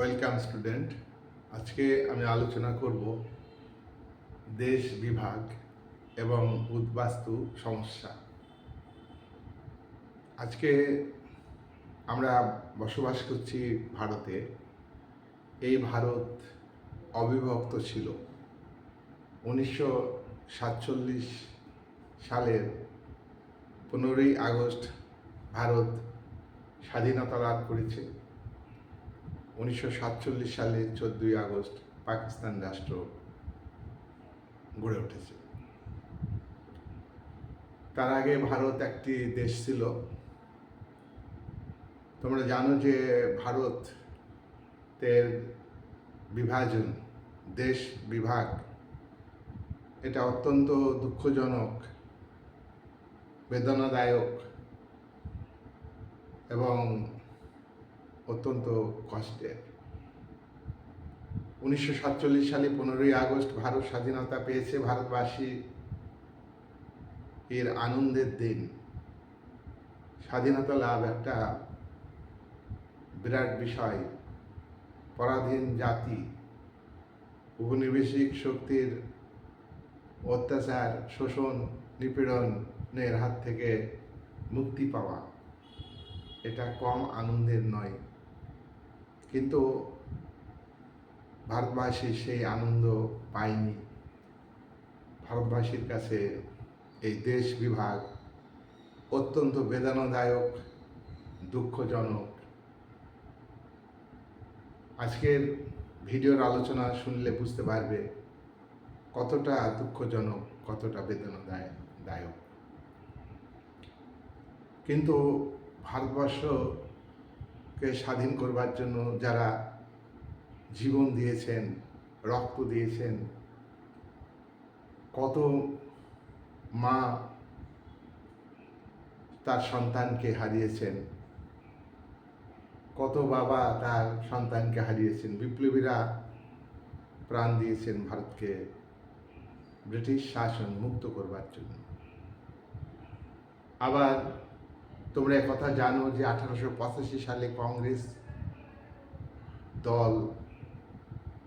Welcome student. আজকে আমি আলোচনা করব দেশ বিভাগ এবং উদ্বাস্তু সমস্যা। আজকে আমরা বসবাস করছি ভারতে। এই ভারত অবিভক্ত ছিল। উনিশশো সাতচল্লিশ সালের পনেরোই আগস্ট ভারত স্বাধীনতা লাভ করেছে। উনিশশো সাতচল্লিশ সালে চোদ্দই আগস্ট পাকিস্তান রাষ্ট্র গড়ে উঠেছে। তার আগে ভারত একটি দেশ ছিল। তোমরা জানো যে ভারতের বিভাজন, দেশ বিভাগ, এটা অত্যন্ত দুঃখজনক, বেদনাদায়ক এবং অত্যন্ত কষ্টের। উনিশশো সাতচল্লিশ সালে পনেরোই আগস্ট ভারত স্বাধীনতা পেয়েছে, ভারতবাসী এর আনন্দের দিন। স্বাধীনতা লাভ একটা বিরাট বিষয়। পরাধীন জাতি উপনিবেশিক শক্তির অত্যাচার, শোষণ, নিপীড়নের হাত থেকে মুক্তি পাওয়া, এটা কম আনন্দের নয়। কিন্তু ভারতবাসী সেই আনন্দ পায়নি। ভারতবাসীর কাছে এই দেশ বিভাগ অত্যন্ত বেদনাদায়ক, দুঃখজনক। আজকের ভিডিওর আলোচনা শুনলে বুঝতে পারবে কতটা দুঃখজনক, কতটা বেদনাদায় দায়ক কিন্তু ভারতবর্ষকে স্বাধীন করবার জন্য যারা জীবন দিয়েছেন, রক্ত দিয়েছেন, কত মা তার সন্তানকে হারিয়েছেন, কত বাবা তার সন্তানকে হারিয়েছেন, বিপ্লবীরা প্রাণ দিয়েছেন ভারতকে ব্রিটিশ শাসন মুক্ত করবার জন্য। আবার তোমরা কথা জানো যে আঠারোশো পঁচাশি সালে কংগ্রেস দল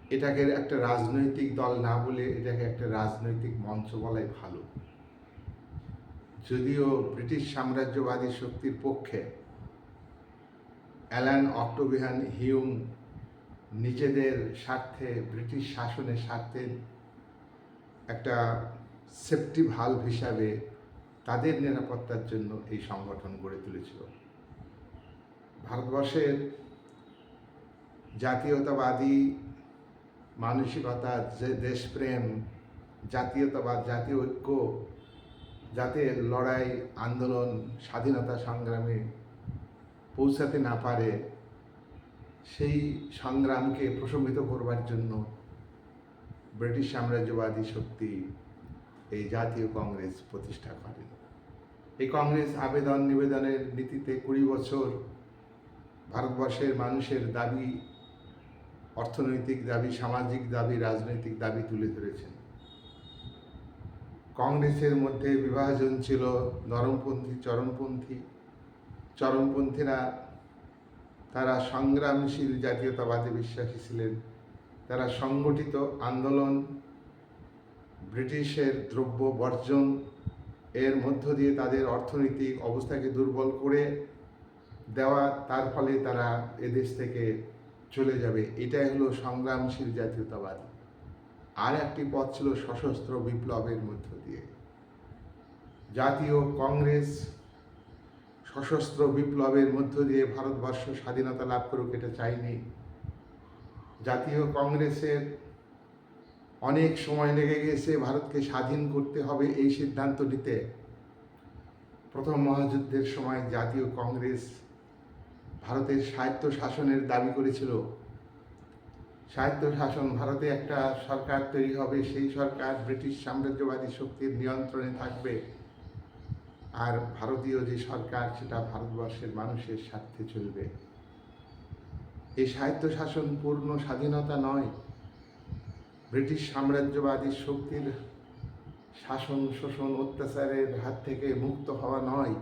এটাকে একটা রাজনৈতিক দল না বলে এটাকে একটা রাজনৈতিক মঞ্চ বলাই ভালো। যদিও ব্রিটিশ সাম্রাজ্যবাদী শক্তির পক্ষে অ্যালান অক্টোবিহান হিউম নিজেদের স্বার্থে, ব্রিটিশ শাসনের স্বার্থে একটা সেফটি ভাল্ভ হিসাবে তাদের নিরাপত্তার জন্য এই সংগঠন গড়ে তুলেছিল। ভারতবর্ষের জাতীয়তাবাদী মানসিকতা, যে দেশপ্রেম, জাতীয়তাবাদ, জাতীয় ঐক্য, যাতে লড়াই, আন্দোলন, স্বাধীনতা সংগ্রামে পৌঁছাতে না পারে, সেই সংগ্রামকে প্রশমিত করবার জন্য ব্রিটিশ সাম্রাজ্যবাদী শক্তি এই জাতীয় কংগ্রেস প্রতিষ্ঠা করেন। এই কংগ্রেস আবেদন নিবেদনের নীতিতে কুড়ি বছর ভারতবর্ষের মানুষের দাবি, অর্থনৈতিক দাবি, সামাজিক দাবি, রাজনৈতিক দাবি তুলে ধরেছেন। কংগ্রেসের মধ্যে বিভাজন ছিল নরমপন্থী, চরমপন্থী। চরমপন্থীরা তারা সংগ্রামশীল জাতীয়তাবাদে বিশ্বাসী ছিলেন। তারা সংগঠিত আন্দোলন ব্রিটিশের দ্রব্য বর্জন এর মধ্য দিয়ে তাদের অর্থনৈতিক অবস্থাকে দুর্বল করে দেওয়া, তার ফলে তারা এদেশ থেকে চলে যাবে। এটাই হলো সংগ্রামশীল জাতীয়তাবাদ। আর একটি পথ ছিল সশস্ত্র বিপ্লবের মধ্য দিয়ে। জাতীয় কংগ্রেস সশস্ত্র বিপ্লবের মধ্য দিয়ে ভারতবর্ষ স্বাধীনতা লাভ করুক এটা চাইনি। জাতীয় কংগ্রেসের অনেক সময় লেগে গেছে, ভারতকে স্বাধীন করতে হবে এই সিদ্ধান্ত নিতে প্রথম মহাযুদ্ধের সময় জাতীয় কংগ্রেস ভারতের সাহিত্য শাসনের দাবি করেছিল। সাহিত্য শাসন ভারতে একটা সরকার তৈরি হবে, সেই সরকার ব্রিটিশ সাম্রাজ্যবাদী শক্তির নিয়ন্ত্রণে থাকবে। আর ভারতীয় যে সরকার, সেটা ভারতবর্ষের মানুষের স্বার্থে চলবে। এই সাহিত্য শাসন পূর্ণ স্বাধীনতা নয় ব্রিটিশ সাম্রাজ্যবাদী শক্তির শাসন, শোষণ, অত্যাচারের হাত থেকে মুক্ত হওয়া নয়।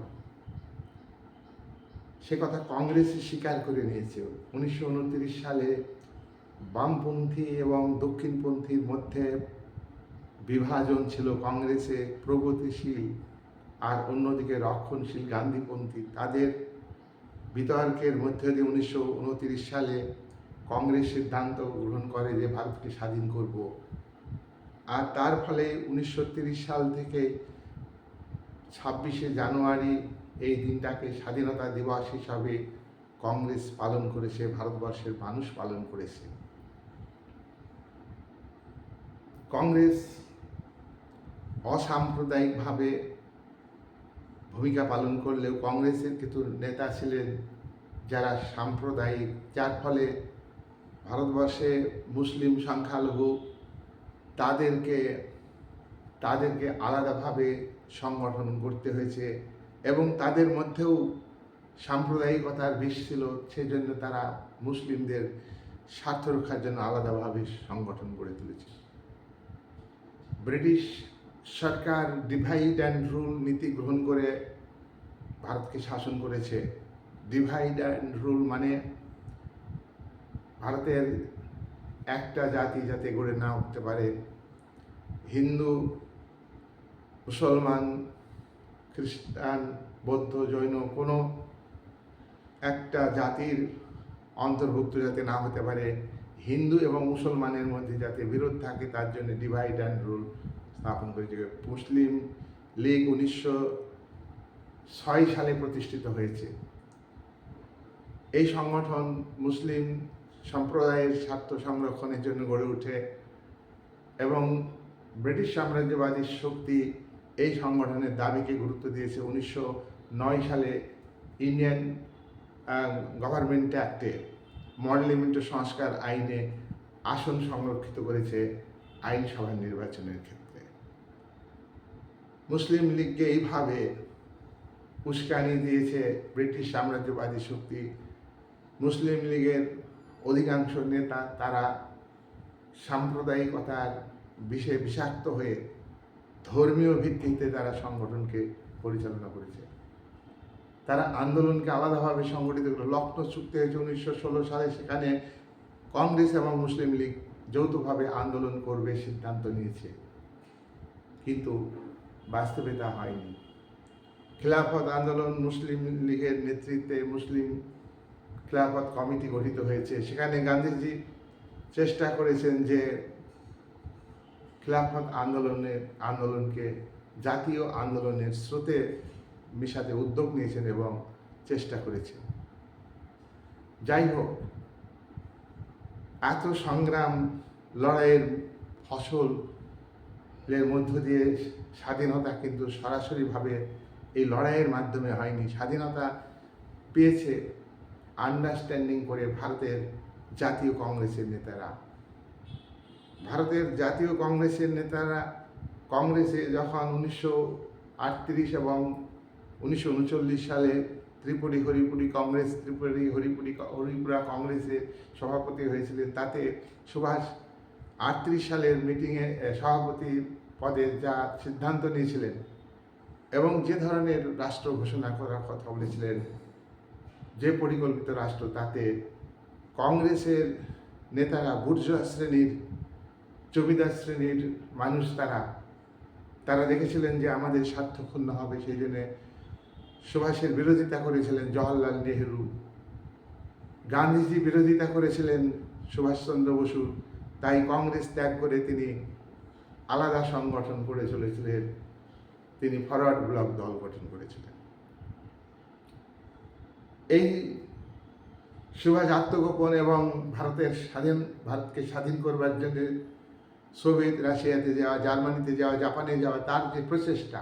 সে কথা কংগ্রেসই স্বীকার করে নিয়েছে। উনিশশো উনত্রিশ সালে বামপন্থী এবং দক্ষিণপন্থীর মধ্যে বিভাজন ছিল কংগ্রেসে প্রগতিশীল আর অন্যদিকে রক্ষণশীল গান্ধীপন্থী। তাদের বিতর্কের মধ্যে দিয়ে উনিশশো উনত্রিশ সালে কংগ্রেস সিদ্ধান্ত গ্রহণ করে যে ভারতকে স্বাধীন করব। আর তার ফলে উনিশশো সাল থেকে ছাব্বিশে জানুয়ারি এই দিনটাকে স্বাধীনতা দিবস হিসাবে কংগ্রেস পালন করেছে, ভারতবর্ষের মানুষ পালন করেছে। কংগ্রেস অসাম্প্রদায়িকভাবে ভূমিকা পালন করলেও কংগ্রেসের কিছু নেতা ছিলেন যারা সাম্প্রদায়িক, যার ফলে ভারতবর্ষে মুসলিম সংখ্যালঘু তাদেরকে তাদেরকে আলাদাভাবে সংগঠন করতে হয়েছে এবং তাদের মধ্যেও সাম্প্রদায়িকতার বিষ ছিল, সেজন্য তারা মুসলিমদের স্বার্থ রক্ষার জন্য আলাদাভাবে সংগঠন গড়ে তুলেছে। ব্রিটিশ সরকার ডিভাইড অ্যান্ড রুল নীতি গ্রহণ করে ভারতকে শাসন করেছে। ডিভাইড অ্যান্ড রুল মানে ভারতের একটা জাতি যাতে গড়ে না উঠতে পারে, হিন্দু, মুসলমান, খ্রিস্টান, বৌদ্ধ, জৈন, কোনো একটা জাতির অন্তর্ভুক্ত যাতে না হতে পারে, হিন্দু এবং মুসলমানের মধ্যে যাতে বিরোধ থাকে, তার জন্য ডিভাইড অ্যান্ড রুল স্থাপন করেছে। মুসলিম লীগ উনিশশো ছয় সালে প্রতিষ্ঠিত হয়েছে। এই সংগঠন মুসলিম সম্প্রদায়ের স্বার্থ সংরক্ষণের জন্য গড়ে ওঠে এবং ব্রিটিশ সাম্রাজ্যবাদী শক্তি এই সংগঠনের দাবিকে গুরুত্ব দিয়েছে উনিশশো নয় সালে ইন্ডিয়ান গভর্নমেন্ট অ্যাক্টে মডেলিমেন্ট সংস্কার আইনে আসন সংরক্ষিত করেছে আইনসভা নির্বাচনের ক্ষেত্রে। মুসলিম লীগকে এইভাবে উস্কানি দিয়েছে ব্রিটিশ সাম্রাজ্যবাদী শক্তি। মুসলিম লীগের অধিকাংশ নেতা তারা সাম্প্রদায়িকতার বিষয়ে বিষাক্ত হয়ে ধর্মীয় ভিত্তিতে তারা সংগঠনকে পরিচালনা করেছে। তারা আন্দোলনকে আলাদাভাবে সংগঠিত করে, লক্ষ্ণৌ চুক্তি হয়েছে উনিশশো ষোলো সালে, সেখানে কংগ্রেস এবং মুসলিম লীগ যৌথভাবে আন্দোলন করবে সিদ্ধান্ত নিয়েছে। কিন্তু বাস্তবে তা হয়নি। খেলাফত আন্দোলন মুসলিম লীগের নেতৃত্বে মুসলিম খেলাফত কমিটি গঠিত হয়েছে। সেখানে গান্ধীজি চেষ্টা করেছেন যে খেলাফত আন্দোলনের, আন্দোলনকে, জাতীয় আন্দোলনের স্রোতে মিশাতে উদ্যোগ নিয়েছেন এবং চেষ্টা করেছেন। যাই হোক, এত সংগ্রাম, লড়াইয়ের ফসলের মধ্য দিয়ে স্বাধীনতা কিন্তু সরাসরিভাবে এই লড়াইয়ের মাধ্যমে হয়নি। স্বাধীনতা পেয়েছে আন্ডারস্ট্যান্ডিং করে ভারতের জাতীয় কংগ্রেসের নেতারা। ভারতের জাতীয় কংগ্রেসের নেতারা কংগ্রেসে যখন উনিশশো আটত্রিশ এবং উনিশশো উনচল্লিশ সালে ত্রিপুরি হরিপুরি কংগ্রেস, ত্রিপুরি হরিপুরি হরিপুরা কংগ্রেসের সভাপতি হয়েছিলেন, তাতে সুভাষ আটত্রিশ সালের মিটিংয়ে সভাপতি পদে যা সিদ্ধান্ত নিয়েছিলেন এবং যে ধরনের রাষ্ট্র ঘোষণা করার কথা বলেছিলেন যে পরিকল্পিত রাষ্ট্র, তাতে কংগ্রেসের নেতারা বুর্জোয়া শ্রেণির জমিদার শ্রেণির মানুষ তারা তারা দেখেছিলেন যে আমাদের স্বার্থ ক্ষুণ্ণ হবে, সেই জন্যে সুভাষের বিরোধিতা করেছিলেন জওয়াহরলাল নেহেরু। গান্ধীজি বিরোধিতা করেছিলেন সুভাষচন্দ্র বসু, তাই কংগ্রেস ত্যাগ করে তিনি আলাদা সংগঠন করে চলেছিলেন। তিনি ফরওয়ার্ড ব্লক দল গঠন করেছিলেন। এই সুভাষ আত্মগোপন এবং ভারতের স্বাধীন, ভারতকে স্বাধীন করবার জন্য সোভিয়েত রাশিয়াতে যাওয়া, জার্মানিতে যাওয়া, জাপানে যাওয়া, তার যে প্রচেষ্টা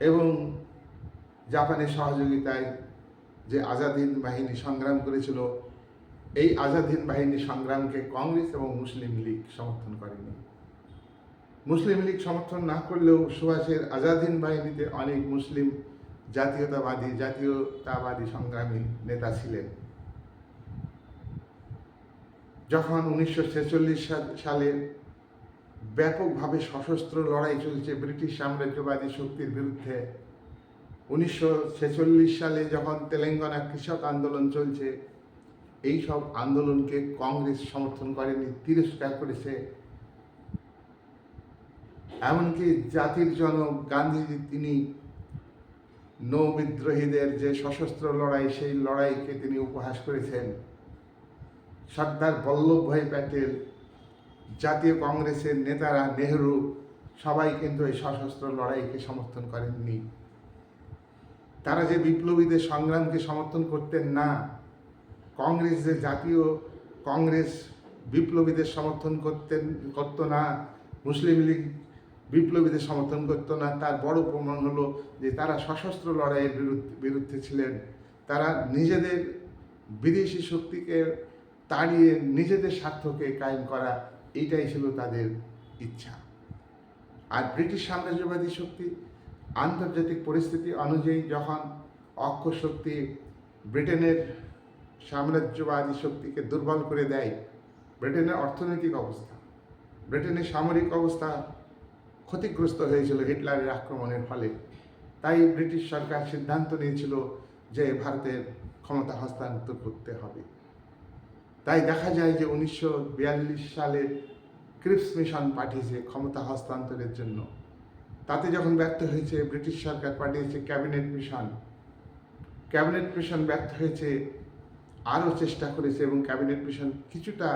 এবং জাপানের সহযোগিতায় যে আজাদিন বাহিনী সংগ্রাম করেছিল, এই আজাদিন বাহিনী সংগ্রামকে কংগ্রেস এবং মুসলিম লীগ সমর্থন করেনি। মুসলিম লীগ সমর্থন না করলেও সুভাষের আজাদিন বাহিনীতে অনেক মুসলিম জাতীয়তাবাদী জাতীয়তাবাদী সংগ্রামী নেতা ছিলেন। যখন উনিশশো ছেচল্লিশ সালে ব্যাপকভাবে সশস্ত্র লড়াই চলছে ব্রিটিশ সাম্রাজ্যবাদী শক্তির বিরুদ্ধে, উনিশশো ছেচল্লিশ সালে যখন তেলেঙ্গানা কৃষক আন্দোলন চলছে, এই সব আন্দোলনকে কংগ্রেস সমর্থন করেনি, তিরস্কার করেছে। এমনকি জাতির জনক গান্ধীজি, তিনি নৌ বিদ্রোহীদের যে সশস্ত্র লড়াই, সেই লড়াইকে তিনি উপহাস করেছেন। সর্দার বল্লভভাই প্যাটেল, জাতীয় কংগ্রেসের নেতারা নেহরু, সবাই কিন্তু এই সশস্ত্র লড়াইকে সমর্থন করেননি। তারা যে বিপ্লবীদের সংগ্রামকে সমর্থন করতেন না, কংগ্রেস যে জাতীয় কংগ্রেস বিপ্লবীদের সমর্থন করতেন, করতো না, মুসলিম লীগ বিপ্লবীদের সমর্থন করতো না। তার বড় প্রমাণ হলো যে তারা সশস্ত্র লড়াইয়ের বিরুদ্ধে ছিলেন। তারা নিজেদের বিদেশি শক্তিকে তাড়িয়ে নিজেদের স্বার্থকে কায়েম করা এইটাই ছিল তাদের ইচ্ছা। আর ব্রিটিশ সাম্রাজ্যবাদী শক্তি আন্তর্জাতিক পরিস্থিতি অনুযায়ী যখন অক্ষ শক্তি ব্রিটেনের সাম্রাজ্যবাদী শক্তিকে দুর্বল করে দেয়, ব্রিটেনের অর্থনৈতিক অবস্থা, ব্রিটেনের সামরিক অবস্থা ক্ষতিগ্রস্ত হয়েছিল হিটলারের আক্রমণের ফলে। তাই ব্রিটিশ সরকার সিদ্ধান্ত নিয়েছিল যে ভারতের ক্ষমতা হস্তান্তর করতে হবে। তাই দেখা যায় যে উনিশশো বিয়াল্লিশ সালে ক্রিপস মিশন পাঠিয়েছে ক্ষমতা হস্তান্তরের জন্য। তাতে যখন ব্যর্থ হয়েছে, ব্রিটিশ সরকার পাঠিয়েছে ক্যাবিনেট মিশন। ক্যাবিনেট মিশন ব্যর্থ হয়েছে, আরও চেষ্টা করেছে এবং ক্যাবিনেট মিশন কিছুটা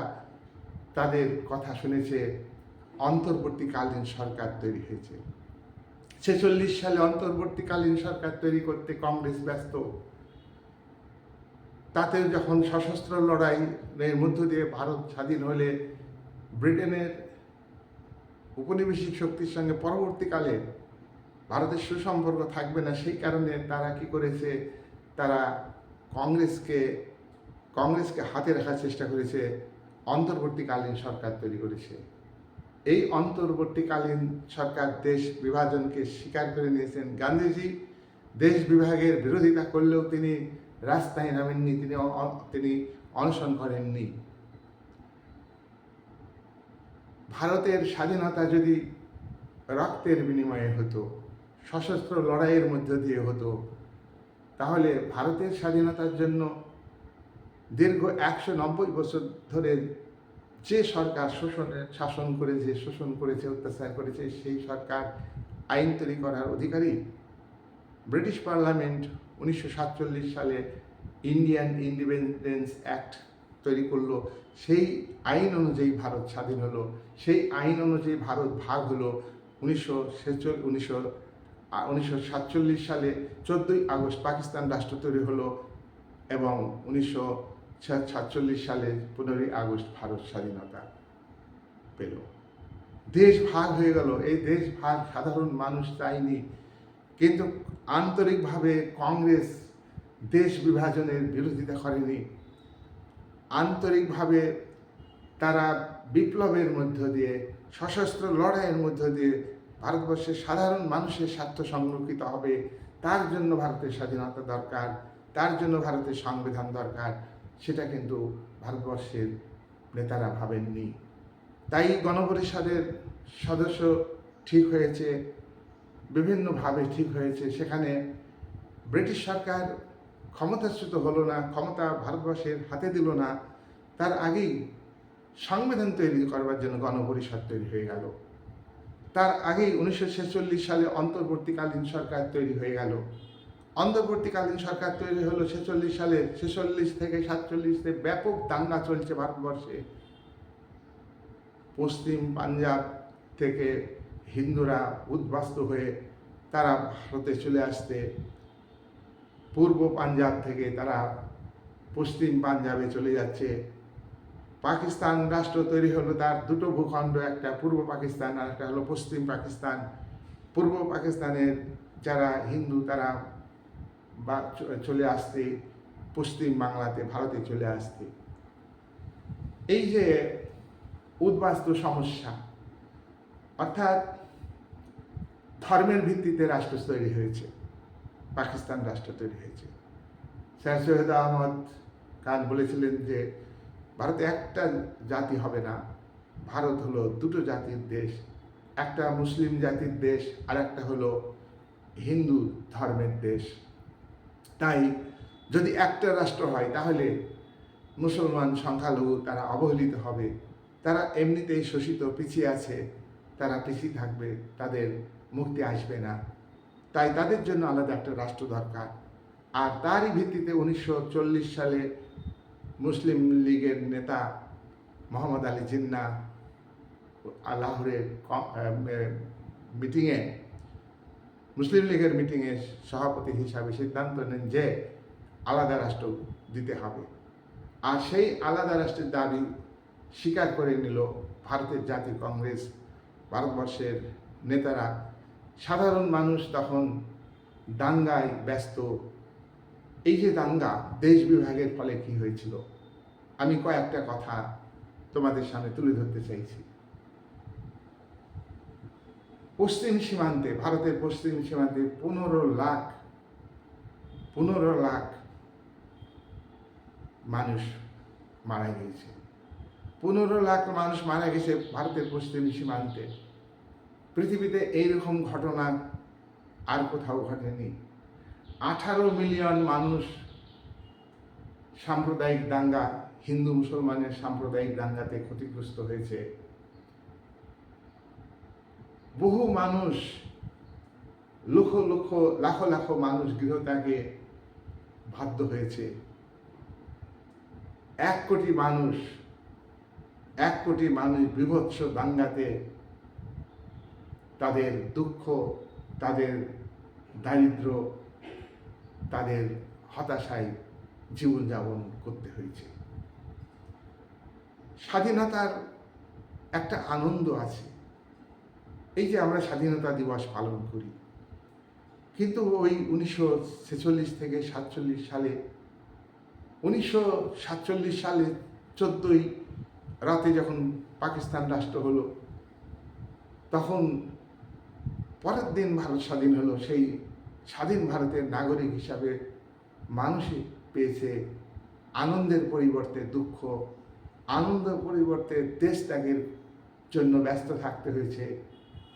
তাদের কথা শুনেছে। অন্তর্বর্তীকালীন সরকার তৈরি হয়েছে। ছেচল্লিশ সালে অন্তর্বর্তীকালীন সরকার তৈরি করতে কংগ্রেস ব্যস্ত। তাতে যখন সশস্ত্র লড়াইয়ের মধ্য দিয়ে ভারত স্বাধীন হলে ব্রিটেনের উপনিবেশিক শক্তির সঙ্গে পরবর্তীকালে ভারতের সুসম্পর্ক থাকবে না, সেই কারণে তারা কি করেছে, তারা কংগ্রেসকে কংগ্রেসকে হাতে রাখার চেষ্টা করেছে, অন্তর্বর্তীকালীন সরকার তৈরি করেছে। এই অন্তর্বর্তীকালীন সরকার দেশ বিভাজনকে স্বীকার করে নিয়েছেন গান্ধীজি। দেশ বিভাগের বিরোধিতা করলেও তিনি রাস্তায় নামেননি, তিনি তিনি অনশন করেননি। ভারতের স্বাধীনতা যদি রক্তের বিনিময়ে হতো, সশস্ত্র লড়াইয়ের মধ্য দিয়ে হতো, তাহলে ভারতের স্বাধীনতার জন্য দীর্ঘ একশো নব্বই বছর ধরে যে সরকার শোষণের শাসন করেছে, শোষণ করেছে, অত্যাচার করেছে, সেই সরকার আইন তৈরি করার অধিকারী ব্রিটিশ পার্লামেন্ট উনিশশো সাতচল্লিশ সালে ইন্ডিয়ান ইন্ডিপেন্ডেন্স অ্যাক্ট তৈরি করল। সেই আইন অনুযায়ী ভারত স্বাধীন হলো। সেই আইন অনুযায়ী ভারত ভাগ হলো উনিশশো উনিশশো উনিশশো সালে চোদ্দোই আগস্ট পাকিস্তান রাষ্ট্র তৈরি হলো এবং উনিশশো সাতচল্লিশ সালে পনেরোই আগস্ট ভারত স্বাধীনতা পেল। দেশ ভাগ হয়ে গেল। এই দেশ ভাগ সাধারণ মানুষ চায়নি। কিন্তু আন্তরিকভাবে কংগ্রেস দেশ বিভাজনের বিরোধিতা করেনি। আন্তরিকভাবে তারা বিপ্লবের মধ্য দিয়ে, সশস্ত্র লড়াইয়ের মধ্য দিয়ে ভারতবর্ষের সাধারণ মানুষের স্বার্থ সংরক্ষিত হবে। তার জন্য ভারতের স্বাধীনতা দরকার। তার জন্য ভারতের সংবিধান দরকার। সেটা কিন্তু ভারতবর্ষের নেতারা ভাবেননি। তাই গণপরিষদের সদস্য ঠিক হয়েছে, বিভিন্নভাবে ঠিক হয়েছে। সেখানে ব্রিটিশ সরকার ক্ষমতাচ্যুত হলো না, ক্ষমতা ভারতবর্ষের হাতে দিল না। তার আগেই সংবিধান তৈরি করবার জন্য গণপরিষদ তৈরি হয়ে গেল। তার আগেই উনিশশো ছেচল্লিশ সালে অন্তর্বর্তীকালীন সরকার তৈরি হয়ে গেল। অন্তর্বর্তীকালীন সরকার তৈরি হলো ছেচল্লিশ সালে, ছেচল্লিশ থেকে সাতচল্লিশে ব্যাপক দাঙ্গা চলছে ভারতবর্ষে। পশ্চিম পাঞ্জাব থেকে হিন্দুরা উদ্বাস্ত হয়ে তারা ভারতে চলে আসতে, পূর্ব পাঞ্জাব থেকে তারা পশ্চিম পাঞ্জাবে চলে যাচ্ছে। পাকিস্তান রাষ্ট্র তৈরি হলো, তার দুটো ভূখণ্ড, একটা পূর্ব পাকিস্তান আর একটা হলো পশ্চিম পাকিস্তান। পূর্ব পাকিস্তানের যারা হিন্দু, তারা বা চলে আসতে, পশ্চিম বাংলাতে, ভারতে চলে আসতে। এই যে উদ্বাস্তু সমস্যা, অর্থাৎ ধর্মের ভিত্তিতে রাষ্ট্র তৈরি হয়েছে, পাকিস্তান রাষ্ট্র তৈরি হয়েছে। স্যার সৈয়দ আহমদ খান বলেছিলেন যে, ভারতে একটা জাতি হবে না, ভারত হলো দুটো জাতির দেশ, একটা মুসলিম জাতির দেশ আর একটা হলো হিন্দু ধর্মের দেশ। তাই যদি একটা রাষ্ট্র হয়, তাহলে মুসলমান সংখ্যালঘু তারা অবহেলিত হবে। তারা এমনিতেই শোষিত, পিছিয়ে আছে, তারা পিছিয়ে থাকবে, তাদের মুক্তি আসবে না। তাই তাদের জন্য আলাদা একটা রাষ্ট্র দরকার। আর তারই ভিত্তিতে উনিশশো চল্লিশ সালে মুসলিম লীগের নেতা মোহাম্মদ আলী জিন্না লাহোরের মিটিংয়ে মুসলিম লীগের মিটিংয়ে সভাপতি হিসাবে সিদ্ধান্ত নেন যে আলাদা রাষ্ট্র দিতে হবে। আর সেই আলাদা রাষ্ট্রের দাবি স্বীকার করে নিল ভারতের জাতীয় কংগ্রেস। ভারতবর্ষের নেতারা, সাধারণ মানুষ তখন দাঙ্গায় ব্যস্ত। এই যে দাঙ্গা দেশ বিভাগের ফলে কি হয়েছিল? আমি কয়েকটা কথা তোমাদের সামনে তুলে ধরতে চাইছি। পশ্চিম সীমান্তে, ভারতের পশ্চিম সীমান্তে পনেরো লাখ পনেরো লাখ মানুষ মারা গিয়েছে। পনেরো লাখ মানুষ মারা গেছে ভারতের পশ্চিম সীমান্তে। পৃথিবীতে এইরকম ঘটনা আর কোথাও ঘটেনি। আঠারো মিলিয়ন মানুষ সাম্প্রদায়িক দাঙ্গা, হিন্দু, মুসলমানের সাম্প্রদায়িক দাঙ্গাতে ক্ষতিগ্রস্ত হয়েছে। বহু মানুষ, লক্ষ লক্ষ, লাখ লাখ মানুষ গৃহত্যাগে বাধ্য হয়েছে। এক কোটি মানুষ, এক কোটি মানুষ বিভৎস দাঙ্গাতে তাদের দুঃখ, তাদের দারিদ্র, তাদের হতাশায় জীবনযাপন করতে হয়েছে। স্বাধীনতার একটা আনন্দ আছে। এই যে আমরা স্বাধীনতা দিবস পালন করি, কিন্তু ওই উনিশশো ছেচল্লিশ থেকে সাতচল্লিশ সালে, উনিশশো সাতচল্লিশ সালে চোদ্দোই রাতে যখন পাকিস্তান রাষ্ট্র হলো, তখন পরের দিন ভারত স্বাধীন হলো, সেই স্বাধীন ভারতের নাগরিক হিসাবে মানুষই পেয়েছে আনন্দের পরিবর্তে দুঃখ, আনন্দের পরিবর্তে দেশ ত্যাগের জন্য ব্যস্ত থাকতে হয়েছে।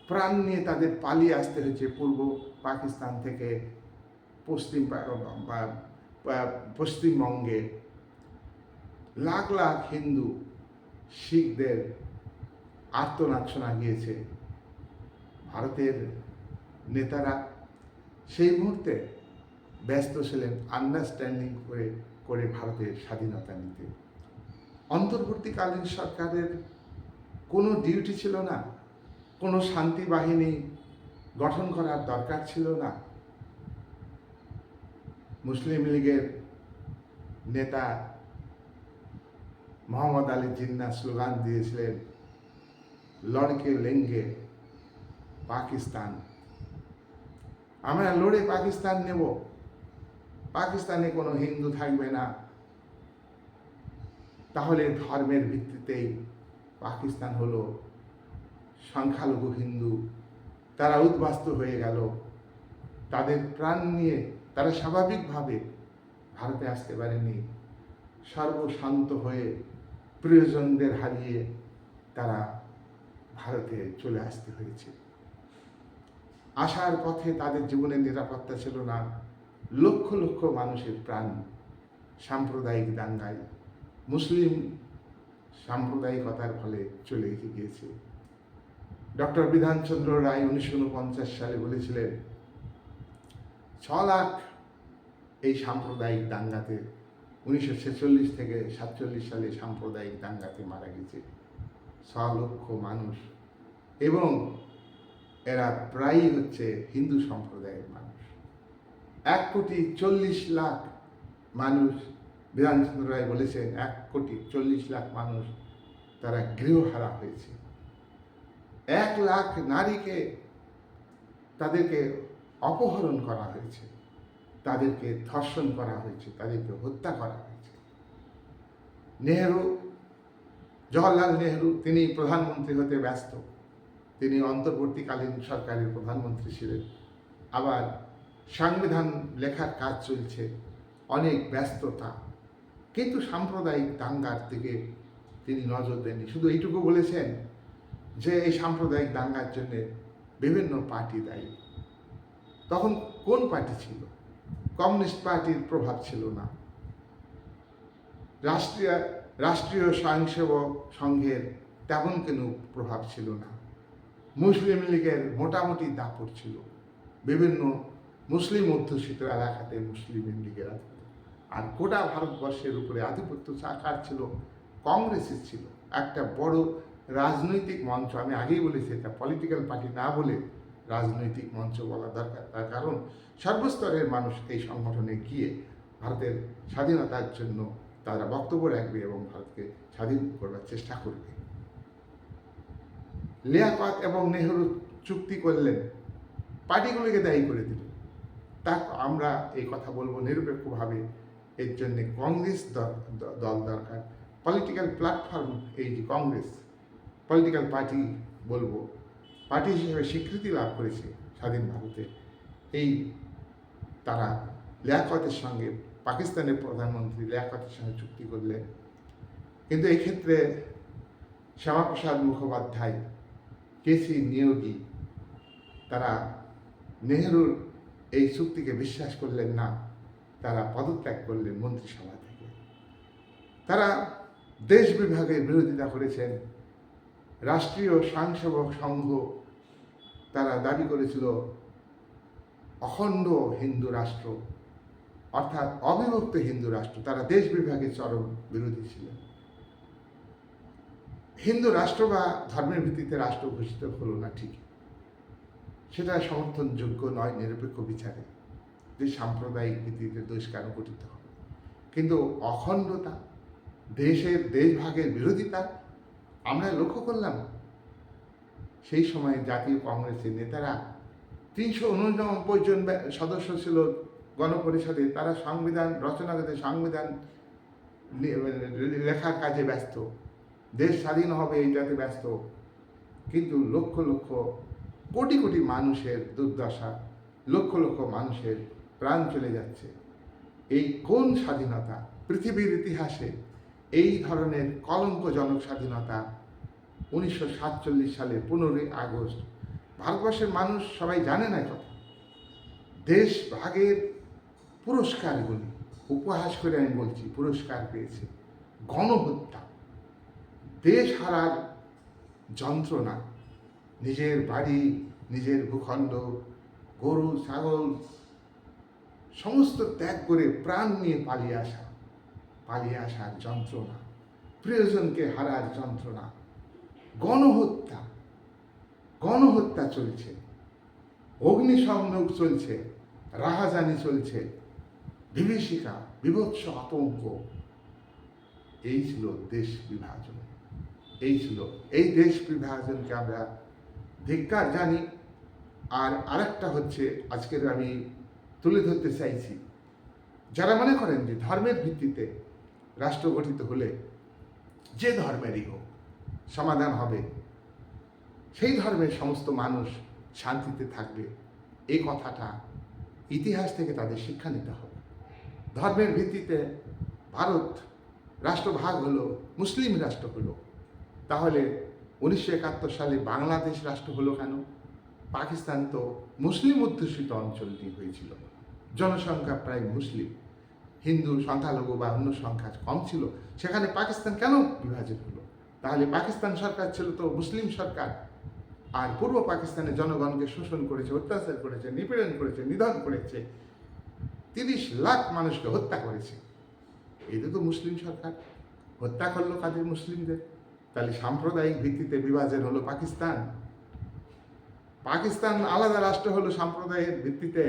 প্রাণ নিয়ে তাদের পালিয়ে আসতে হয়েছে পূর্ব পাকিস্তান থেকে পশ্চিম বা- পশ্চিমবঙ্গে। লাখ লাখ হিন্দু, শিখদের আর্তনাদ শোনা গিয়েছে ভারতের নেতারা। সেই মুহূর্তে ব্যস্ত ছিলেন আন্ডারস্ট্যান্ডিং করে করে ভারতের স্বাধীনতা নিতে। অন্তর্বর্তীকালীন সরকারের কোনো ডিউটি ছিল না। কোনো শান্তি বাহিনী গঠন করার দরকার ছিল না। মুসলিম লীগের নেতা মোহাম্মদ আলী জিন্না স্লোগান দিয়েছিলেন, লড়কে লেঙ্গে পাকিস্তান। আমরা লড়ে পাকিস্তান নেব। পাকিস্তানে কোনো হিন্দু থাকবে না। তাহলে ধর্মের ভিত্তিতেই পাকিস্তান হলো সংখ্যালঘু হিন্দু, তারা উদ্বাস্ত হয়ে গেল। তাদের প্রাণ নিয়ে তারা স্বাভাবিকভাবে ভারতে আসতে পারেনি সর্বশান্ত হয়ে প্রিয়জনদের হারিয়ে তারা ভারতে চলে আসতে হয়েছে। আসার পথে তাদের জীবনের নিরাপত্তা ছিল না। লক্ষ লক্ষ মানুষের প্রাণ সাম্প্রদায়িক দাঙ্গায় মুসলিম সাম্প্রদায়িকতার ফলে চলে গিয়েছে। ডক্টর বিধানচন্দ্র রায় উনিশশো উনপঞ্চাশ সালে বলেছিলেন ছ লাখ এই সাম্প্রদায়িক দাঙ্গাতে উনিশশো ছেচল্লিশ থেকে সাতচল্লিশ সালে সাম্প্রদায়িক দাঙ্গাতে মারা গেছে। ছ লক্ষ মানুষ এবং এরা প্রায়ই হচ্ছে হিন্দু সম্প্রদায়ের মানুষ। এক কোটি চল্লিশ লাখ মানুষ, বিধানচন্দ্র রায় বলেছেন, এক কোটি চল্লিশ লাখ মানুষ তারা গৃহহারা হয়েছে। এক লাখ নারীকে তাদেরকে অপহরণ করা হয়েছে, তাদেরকে ধর্ষণ করা হয়েছে, তাদেরকে হত্যা করা হয়েছে। নেহরু, জওয়াহরলাল নেহরু, তিনি প্রধানমন্ত্রী হতে ব্যস্ত। তিনি অন্তর্বর্তীকালীন সরকারের প্রধানমন্ত্রী ছিলেন। আবার সংবিধান লেখার কাজ চলছে, অনেক ব্যস্ততা। কিন্তু সাম্প্রদায়িক দাঙ্গার দিকে তিনি নজর দেননি। শুধু এইটুকু বলেছেন যে এই সাম্প্রদায়িক দাঙ্গার জন্য বিভিন্ন পার্টি দায়ী। তখন কোন পার্টি ছিল? কমিউনিস্ট পার্টির প্রভাব ছিল না। রাষ্ট্রীয় রাষ্ট্রীয় স্বয়ংসেবক সংঘের তেমন কোনো প্রভাব ছিল না। মুসলিম লীগের মোটামুটি দাপট ছিল। বিভিন্ন মুসলিম অধ্যুষিত এলাকাতে মুসলিম লীগের। আর গোটা ভারতবর্ষের উপরে আধিপত্য কার ছিল? কংগ্রেসের ছিল। একটা বড় রাজনৈতিক মঞ্চ, আমি আগেই বলেছি এটা পলিটিক্যাল পার্টি না বলে রাজনৈতিক মঞ্চ বলা দরকার। তার কারণ, সর্বস্তরের মানুষ এই সংগঠনে গিয়ে ভারতের স্বাধীনতার জন্য তারা বক্তব্য রাখবে এবং ভারতকে স্বাধীন করবার চেষ্টা করবে। লিয়াকত এবং নেহরু চুক্তি করলেন, পার্টিগুলোকে দায়ী করে দিল। তা আমরা এই কথা বলব নিরপেক্ষভাবে, এর জন্যে কংগ্রেস দল দরকার। পলিটিক্যাল প্ল্যাটফর্ম এই যে কংগ্রেস পলিটিক্যাল পার্টি বলব পার্টি হিসেবে স্বীকৃতি লাভ করেছে স্বাধীন ভারতে। এই তারা লিয়াকতের সঙ্গে, পাকিস্তানের প্রধানমন্ত্রী লিয়াকতের সঙ্গে চুক্তি করলেন। কিন্তু এই ক্ষেত্রে শ্যামাপ্রসাদ মুখোপাধ্যায় কেসি নিয়োগী, তারা নেহরুর এই চুক্তিকে বিশ্বাস করলেন না, তারা পদত্যাগ করলেন মন্ত্রিসভা থেকে। তারা দেশ বিভাগের বিরোধিতা করেছেন। রাষ্ট্রীয় স্বয়ংসেবক সংঘ তারা দাবি করেছিল, অখণ্ড হিন্দু রাষ্ট্র, অর্থাৎ অবিভক্ত হিন্দু রাষ্ট্র, তারা দেশ বিভাগের চরম বিরোধী ছিলেন। হিন্দু রাষ্ট্র বা ধর্মের ভিত্তিতে রাষ্ট্র ঘোষিত হলো না ঠিক। সেটা সমর্থনযোগ্য নয়, নিরপেক্ষ বিচারে যে সাম্প্রদায়িক ভিত্তিতে দেশ কেন গঠিত হবে। কিন্তু অখণ্ডতা, দেশের দেশভাগের বিরোধিতা আমরা লক্ষ্য করলাম, সেই সময় জাতীয় কংগ্রেসের নেতারা তিনশো উননব্বই জন সদস্য ছিল গণপরিষদে, তারা সংবিধান রচনা করতে সংবিধান লেখার কাজে ব্যস্ত। দেশ স্বাধীন হবে এইটাতে ব্যস্ত। কিন্তু লক্ষ লক্ষ, কোটি কোটি মানুষের দুর্দশা, লক্ষ লক্ষ মানুষের প্রাণ চলে যাচ্ছে। এই কোন স্বাধীনতা? পৃথিবীর ইতিহাসে এই ধরনের কলঙ্কজনক স্বাধীনতা উনিশশো সালের পনেরোই আগস্ট। ভারতবর্ষের মানুষ সবাই জানে না কথা। দেশ ভাগের পুরস্কারগুলি, উপহাস করে আমি বলছি, পুরস্কার পেয়েছে। গণহত্যা। দেশ হারার যন্ত্রণা। নিজের বাড়ি, নিজের ভূখণ্ড, গরু, ছাগল, সমস্ত ত্যাগ করে প্রাণ নিয়ে পালিয়ে আসা, পালিয়ে আসার যন্ত্রণা। প্রিয়জনকে হারার যন্ত্রণা। গণহত্যা। গণহত্যা চলছে। অগ্নিসংযোগ চলছে। রাহাজানি চলছে। বিভীষিকা, বিভৎস আতঙ্ক। এই ছিল দেশ বিভাজন। এই ছিল, এই দেশ বিভাজনকে আমরা ধিক্কার জানি। আর আরেকটা হচ্ছে, আজকের আমি তুলে ধরতে চাইছি, যারা মনে করেন যে ধর্মের ভিত্তিতে রাষ্ট্র গঠিত হলে যে ধর্মেরই হোক সমাধান হবে। সেই ধর্মের সমস্ত মানুষ শান্তিতে থাকবে। এই কথাটা ইতিহাস থেকে তাদের শিক্ষা নিতে হবে। ধর্মের ভিত্তিতে ভারত রাষ্ট্রভাগ হলো, মুসলিম রাষ্ট্র হলো। তাহলে উনিশশো একাত্তর সালে বাংলাদেশ রাষ্ট্র হলো কেন? পাকিস্তান তো মুসলিম অধ্যুষিত অঞ্চলটি হয়েছিল। জনসংখ্যা প্রায় মুসলিম। হিন্দু, সংখ্যালঘু বা অন্য সংখ্যা কম ছিল। সেখানে পাকিস্তান কেন বিভাজিত হলো? তাহলে পাকিস্তান সরকার ছিল তো মুসলিম সরকার। আর পূর্ব পাকিস্তানের জনগণকে শোষণ করেছে, অত্যাচার করেছে, নিপীড়ন করেছে, নিধন করেছে। তিরিশ লাখ মানুষকে হত্যা করেছে। এটা তো মুসলিম সরকার। হত্যা করল কাদের মুসলিমদের? তাহলে সাম্প্রদায়িক ভিত্তিতে বিভাজন হলো পাকিস্তান। পাকিস্তান আলাদা রাষ্ট্র হলো সাম্প্রদায়ের ভিত্তিতে।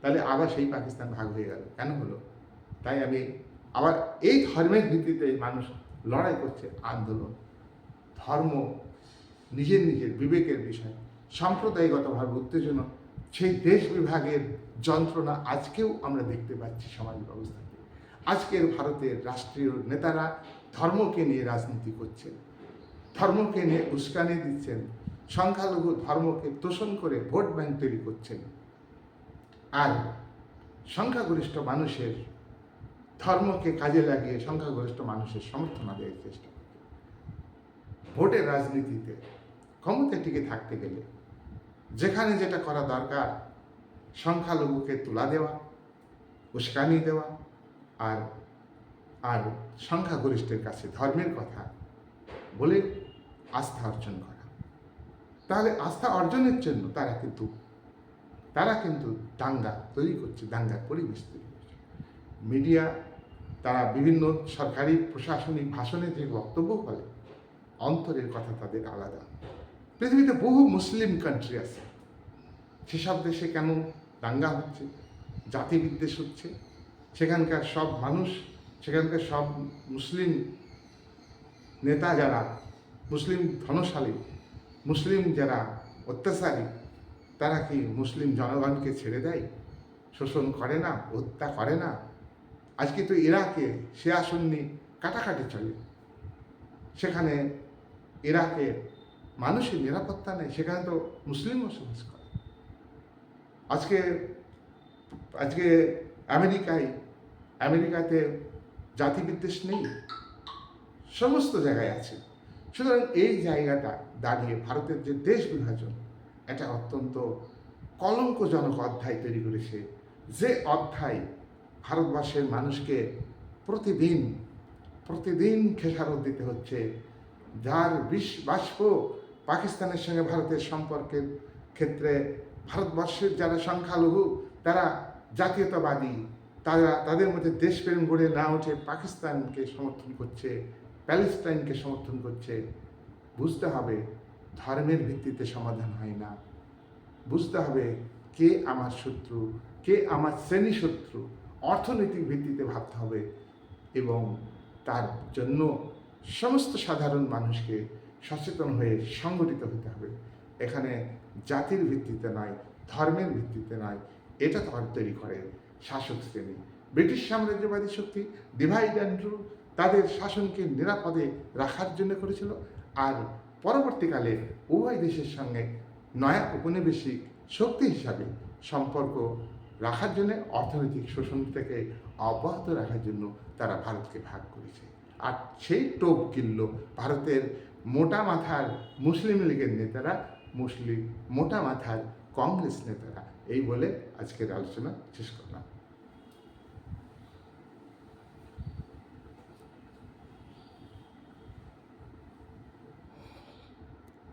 তাহলে আবার সেই পাকিস্তান ভাগ হয়ে গেল। কেন হলো? তাই আমি আবার এই ধর্মের ভিত্তিতে মানুষ লড়াই করছে আন্দোলন, ধর্ম, নিজের নিজের বিবেকের বিষয়, সাম্প্রদায়িকতাভাবে উত্তেজনা, সেই দেশ বিভাগের যন্ত্রণা আজকেও আমরা দেখতে পাচ্ছি সমাজ ব্যবস্থাতে আজকের ভারতের রাষ্ট্রীয় নেতারা ধর্মকে নিয়ে রাজনীতি করছেন, ধর্মকে নিয়ে উস্কানি দিচ্ছেন, সংখ্যালঘু ধর্মকে তোষণ করে ভোট ব্যাংক তৈরি করছেন। আর সংখ্যাগরিষ্ঠ মানুষের ধর্মকে কাজে লাগিয়ে সংখ্যাগরিষ্ঠ মানুষের সমর্থন আদায়ের চেষ্টা করছে। ভোটের রাজনীতিতে ক্ষমতায় টিকে থাকতে গেলে যেখানে যেটা করা দরকার, সংখ্যালঘুকে তুলা দেওয়া, উস্কানি দেওয়া আর আর সংখ্যাগরিষ্ঠের কাছে ধর্মের কথা বলে আস্থা অর্জন করা। তাহলে আস্থা অর্জনের জন্য তারা কিন্তু তারা কিন্তু দাঙ্গা তৈরি করছে, দাঙ্গার পরিবেশ তৈরি করছে। মিডিয়া তারা বিভিন্ন সরকারি প্রশাসনিক ভাষণে যে বক্তব্য বলে, অন্তরের কথা তাদের আলাদা। পৃথিবীতে বহু মুসলিম কান্ট্রি আছে। সেসব দেশে কেন দাঙ্গা হচ্ছে? জাতি বিদ্বেষ হচ্ছে? সেখানকার সব মানুষ, সেখানকার সব মুসলিম নেতা যারা, মুসলিম ধনশালী, মুসলিম যারা অত্যাচারী, তারা কি মুসলিম জনগণকে ছেড়ে দেয়? শোষণ করে না, হত্যা করে না? আজকে তো ইরাকে সে আসন্নি কাটাকাটি চলে। সেখানে ইরাকে মানুষের নিরাপত্তা নেই, সেখানে তো মুসলিম বসবাস করে। আজকে আজকে আমেরিকায়, আমেরিকাতে জাতিবিদ্বেষ নেই, সমস্ত জায়গায় আছে। সুতরাং এই জায়গাটা দাঁড়িয়ে ভারতের যে দেশ বিভাজন, এটা অত্যন্ত কলঙ্কজনক অধ্যায় তৈরি করেছে। যে অধ্যায় ভারতবর্ষের মানুষকে প্রতিদিন প্রতিদিন খেসারত দিতে হচ্ছে। যার বিষ, বাষ্প পাকিস্তানের সঙ্গে ভারতের সম্পর্কের ক্ষেত্রে ভারতবর্ষের যারা সংখ্যালঘু, তারা জাতীয়তাবাদী, তারা, তাদের মধ্যে দেশপ্রেম গড়ে না উঠে পাকিস্তানকে সমর্থন করছে, প্যালেস্টাইনকে সমর্থন করছে, বুঝতে হবে ধর্মের ভিত্তিতে সমাধান হয় না। বুঝতে হবে কে আমার শত্রু, কে আমার শ্রেণি শত্রু অর্থনৈতিক ভিত্তিতে ভাবতে হবে এবং তার জন্য সমস্ত সাধারণ মানুষকে সচেতন হয়ে সংগঠিত হতে হবে। এখানে জাতির ভিত্তিতে নয়, ধর্মের ভিত্তিতে নয়, এটা তখন তৈরি করে শাসক শ্রেণি। ব্রিটিশ সাম্রাজ্যবাদী শক্তি ডিভাইড অ্যান্ড রুল তাদের শাসনকে নিরাপদে রাখার জন্য করেছিল আর পরবর্তীকালে উভয় দেশের সঙ্গে নয়া উপনিবেশিক শক্তি হিসাবে সম্পর্ক রাখার জন্য অর্থনৈতিক শোষণ থেকে অব্যাহত রাখার জন্য তারা ভারতকে ভাগ করেছে। আর সেই টোপ কিনল ভারতের মোটা মাথার মুসলিম লীগের নেতারা, মুসলিম মোটা মাথার কংগ্রেস নেতারা। এই বলে আজকের আলোচনা শেষ করলাম।